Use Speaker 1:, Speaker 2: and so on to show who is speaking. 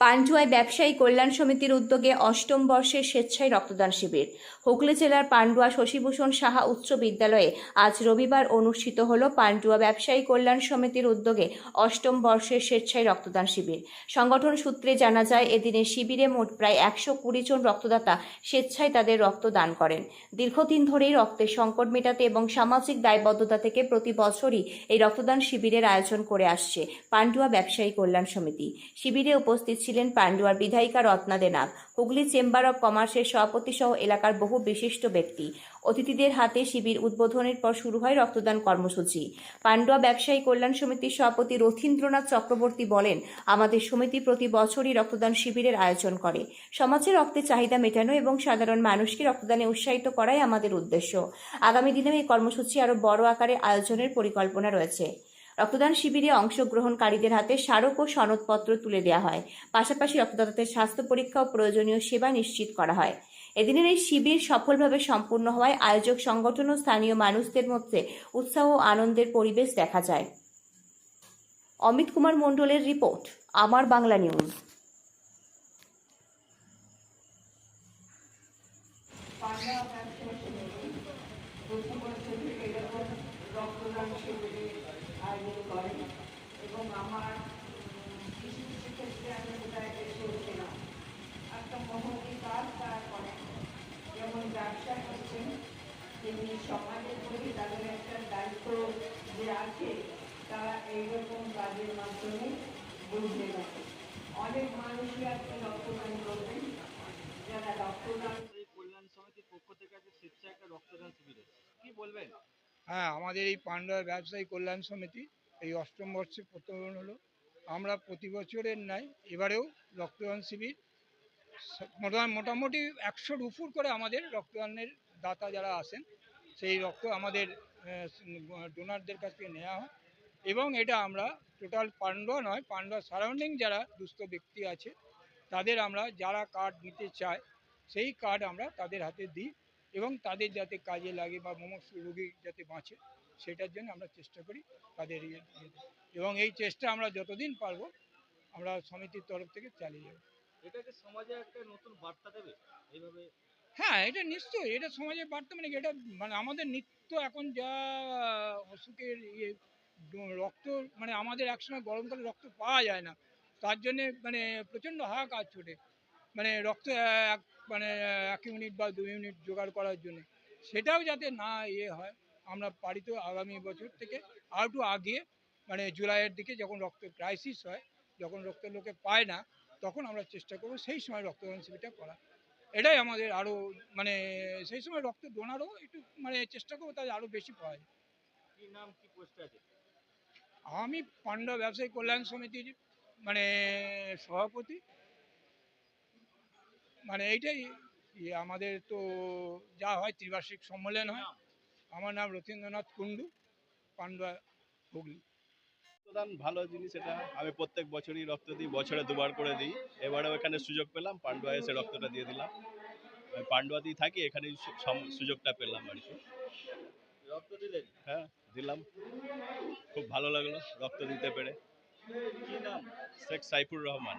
Speaker 1: পান্ডুয়ায় ব্যবসায়ী কল্যাণ সমিতির উদ্যোগে অষ্টম বর্ষের স্বেচ্ছায় রক্তদান শিবির। হুগলি জেলার পান্ডুয়া শশীভূষণ সাহা উচ্চ বিদ্যালয়ে আজ রবিবার অনুষ্ঠিত হল পান্ডুয়া ব্যবসায়ী কল্যাণ সমিতির উদ্যোগে অষ্টম বর্ষের স্বেচ্ছায় রক্তদান শিবির। সংগঠন সূত্রে জানা যায়, এদিনের শিবিরে মোট প্রায় একশো কুড়ি জন রক্তদাতা স্বেচ্ছায় তাদের রক্ত দান করেন। দীর্ঘদিন ধরেই রক্তের সংকট মেটাতে এবং সামাজিক দায়বদ্ধতা থেকে প্রতি বছরই এই রক্তদান শিবিরের আয়োজন করে আসছে পান্ডুয়া ব্যবসায়ী কল্যাণ সমিতি। শিবিরে উপস্থিত ছিলেন পান্ডুয়ার বিধায়িকা রত্না দেনাগ হুগলি চেম্বার অব কমার্সের সভাপতি সহ এলাকার বহু বিশিষ্ট ব্যক্তি। অতিথিদের হাতে শিবির উদ্বোধনের পর শুরু হয় রক্তদান কর্মসূচি। পান্ডুয়া ব্যবসায়ী কল্যাণ সমিতির সভাপতি রথীন্দ্রনাথ চক্রবর্তী বলেন, আমাদের সমিতি প্রতি বছরই রক্তদান শিবিরের আয়োজন করে। সমাজে রক্তের চাহিদা মেটানো এবং সাধারণ মানুষকে রক্তদানে উৎসাহিত করাই আমাদের উদ্দেশ্য। আগামী দিনেও এই কর্মসূচি আরও বড় আকারে আয়োজনের পরিকল্পনা রয়েছে। রক্তদান শিবিরে অংশগ্রহণকারীদের হাতে স্মারক ও সনদপত্র তুলে দেওয়া হয়। পাশাপাশি রক্তদাতাদের স্বাস্থ্য পরীক্ষা ও প্রয়োজনীয় সেবা নিশ্চিত করা হয়। এদিনের এই শিবির সফলভাবে সম্পূর্ণ হওয়ায় আয়োজক সংগঠন ও স্থানীয় মানুষদের মধ্যে উৎসাহ ও আনন্দের পরিবেশ দেখা যায়। অমিত কুমার মণ্ডলের রিপোর্ট, আমার বাংলা নিউজ।
Speaker 2: রক্তদান শিবিরে আয়োজন করেন এবং আমার কিছু কিছু ক্ষেত্রে আমি কোথায় এসেছিলাম একটা মহতি কাজ তারা করেন যেমন ব্যবসা করছেন তেমনি সমাজের প্রতি তাদের একটা দায়িত্ব যে আছে তারা এইরকম কাজের মাধ্যমে বুঝে রাখে অনেক মানুষই আজকে রক্তদান করবেন যারা রক্তদান
Speaker 3: এই কল্যাণ সমিতির পক্ষ থেকে আজকে স্বেচ্ছা একটা রক্তদান শিবির কি বলবেন?
Speaker 4: হ্যাঁ আমাদের এই পান্ডা ব্যবসায়ী কল্যাণ সমিতি এই অষ্টম বর্ষে প্রত্যয়ন হলো। আমরা প্রতি বছরের ন্যায় এবারেও রক্তদান শিবির মোটামুটি একশোর উপর করে আমাদের রক্তদানের দাতা যারা আসেন সেই রক্ত আমাদের ডোনারদের কাছ থেকে নেওয়া হয় এবং এটা আমরা টোটাল পান্ডুয়া নয় পান্ডুয়া সারাউন্ডিং যারা দুস্থ ব্যক্তি আছে, তাদের আমরা যারা কার্ড নিতে চায়, সেই কার্ড আমরা তাদের হাতে দিই। এবং তাদের যাতে কাজে লাগে বা মুমূর্ষ রোগী যাতে বাঁচে সেটার জন্য আমরা চেষ্টা করি তাদের ইয়ে। এবং এই চেষ্টা আমরা যতদিন পারব আমরা সমিতির তরফ থেকে চালিয়ে যাব।
Speaker 3: এটা সমাজে একটা নতুন বার্তা দেবে এইভাবে?
Speaker 4: হ্যাঁ এটা নিশ্চয়ই এটা সমাজের বার্তা মানে এটা মানে আমাদের নিত্য এখন যা অসুখের ইয়ে রক্ত মানে আমাদের একসময় গরমকালে রক্ত পাওয়া যায় না। তার জন্যে মানে প্রচণ্ড হাহাকার ছোটে। মানে রক্ত এক মানে এক ইউনিট বা দুই ইউনিট জোগাড় করার জন্য। সেটাও যাতে না ইয়ে হয় আমরা পারি তো আগামী বছর থেকে। আর একটু আগে মানে জুলাইয়ের দিকে যখন রক্ত ক্রাইসিস হয় যখন রক্ত লোকে পায় না তখন আমরা চেষ্টা করব সেই সময় রক্তদান শিবিরটা করা। এটাই আমাদের আরও মানে সেই সময় রক্ত ডোনারও একটু মানে চেষ্টা করব তাদের আরও বেশি পাওয়া যায়। আমি পান্ডা ব্যবসায়ী কল্যাণ সমিতির মানে সভাপতি। মানে এইটাই ইয়ে আমাদের তো যা হয় ত্রিবার্ষিক সম্মেলন হয়। আমার নাম রথীন্দ্রনাথ কুণ্ডু পান্ডা হুগলি।
Speaker 5: রক্তদান ভালো জিনিস এটা। আমি প্রত্যেক বছরই রক্ত দিই বছরে দুবার করে দিই। এবারেও এখানে সুযোগ পেলাম পান্ডুয়া এসে রক্তটা দিয়ে দিলাম। আমি পান্ডুয়াতেই থাকি এখানেই সুযোগটা পেলাম আর কি।
Speaker 3: রক্ত দিলেন?
Speaker 5: হ্যাঁ দিলাম। খুব ভালো লাগল রক্ত দিতে পেরে।
Speaker 3: কি নাম?
Speaker 5: শেখ সাইফুর রহমান।